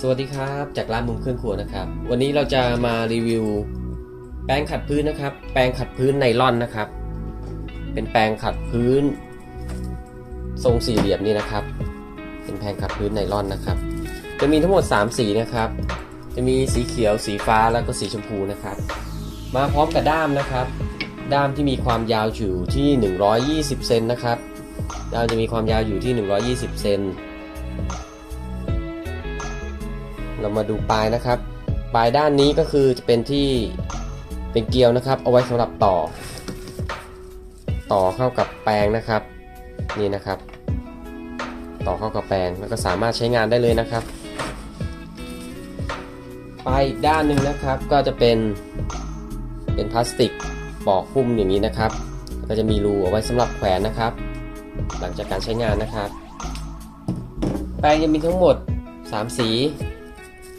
สวัสดีครับ จากร้านมุมเครื่องครัวนะครับ วันนี้เราจะมารีวิว แปรงขัดพื้นนะครับ แปรงขัดพื้นไนลอนนะครับ เป็นแปรงขัดพื้น ทรงสี่เหลี่ยมนี่นะครับ เป็นแปรงขัดพื้นไนลอนนะครับ จะมีทั้งหมด 3 สีนะครับ จะมีสีเขียว สีฟ้าแล้วก็สีชมพูนะครับ มาพร้อมกับด้ามนะครับ ด้ามที่มีความยาวอยู่ที่ 120 เซนนะครับ ด้ามจะมีความยาวอยู่ที่ 120 เซน เรามาดูปลายนะครับ ปลายด้านนี้ก็คือจะเป็นที่เป็นเกลียวนะครับ เอาไว้สำหรับต่อ ต่อเข้ากับแปรงนะครับ นี่นะครับ ต่อเข้ากับแปรงแล้วก็สามารถใช้งานได้เลยนะครับ ปลายอีกด้านหนึ่งนะครับก็จะเป็นเป็นพลาสติกปอกหุ้มอย่างนี้นะครับ ก็จะมีรูเอาไว้สำหรับแขวนนะครับ หลังจากการใช้งานนะครับ แปรงจะมีทั้งหมด 3 สี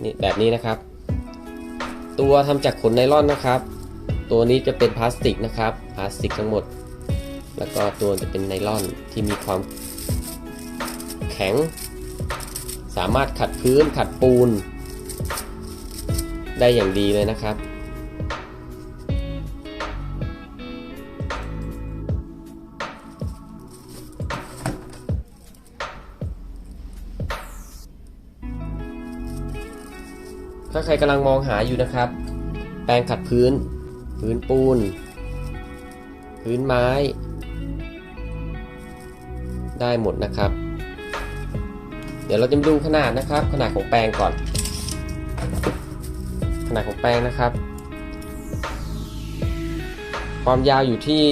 นี่แบบนี้นะครับ ตัวทำจากขนไนล่อนนะครับ ตัวนี้จะเป็นพลาสติกนะครับพลาสติกทั้งหมด แล้วก็ตัวจะเป็นไนล่อนที่มีความแข็ง สามารถขัดพื้นขัดปูน ได้อย่างดีเลยนะครับ ถ้าใครกำลังมองหาอยู่นะครับ แปรงขัดพื้น พื้นปูน พื้นไม้ ได้หมดนะครับ เดี๋ยวเราจะมาดูขนาดนะครับ ขนาดของแปรงก่อน ขนาดของแปรงนะครับ ความยาวอยู่ที่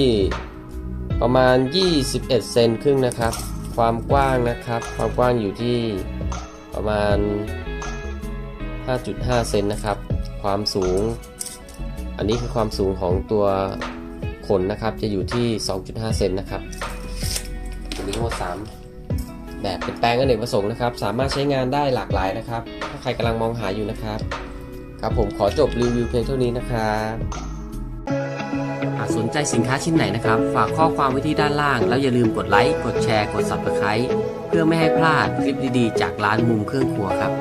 ประมาณ 21 เซนครึ่งนะครับ ความกว้างนะครับ ความกว้างอยู่ที่ประมาณ 5.5 เซนนะครับ ความสูง อันนี้คือความสูงของตัวขนนะครับ จะอยู่ที่ 2.5 เซนนะครับตัวนี้ทั้งหมด3แบบเป็นแปรงอเนกประสงค์นะครับ สามารถใช้งานได้หลากหลายนะครับ ถ้าใครกำลังมองหาอยู่นะครับ ครับผมขอจบรีวิวเพียงเท่านี้นะครับหากสนใจสินค้าชิ้นไหนนะครับ ฝากข้อความไว้ที่ด้านล่าง แล้วอย่าลืมกดไลค์ กดแชร์ กด Subscribe เพื่อไม่ให้พลาดคลิปดีๆ จากร้านมุมเครื่องครัวครับ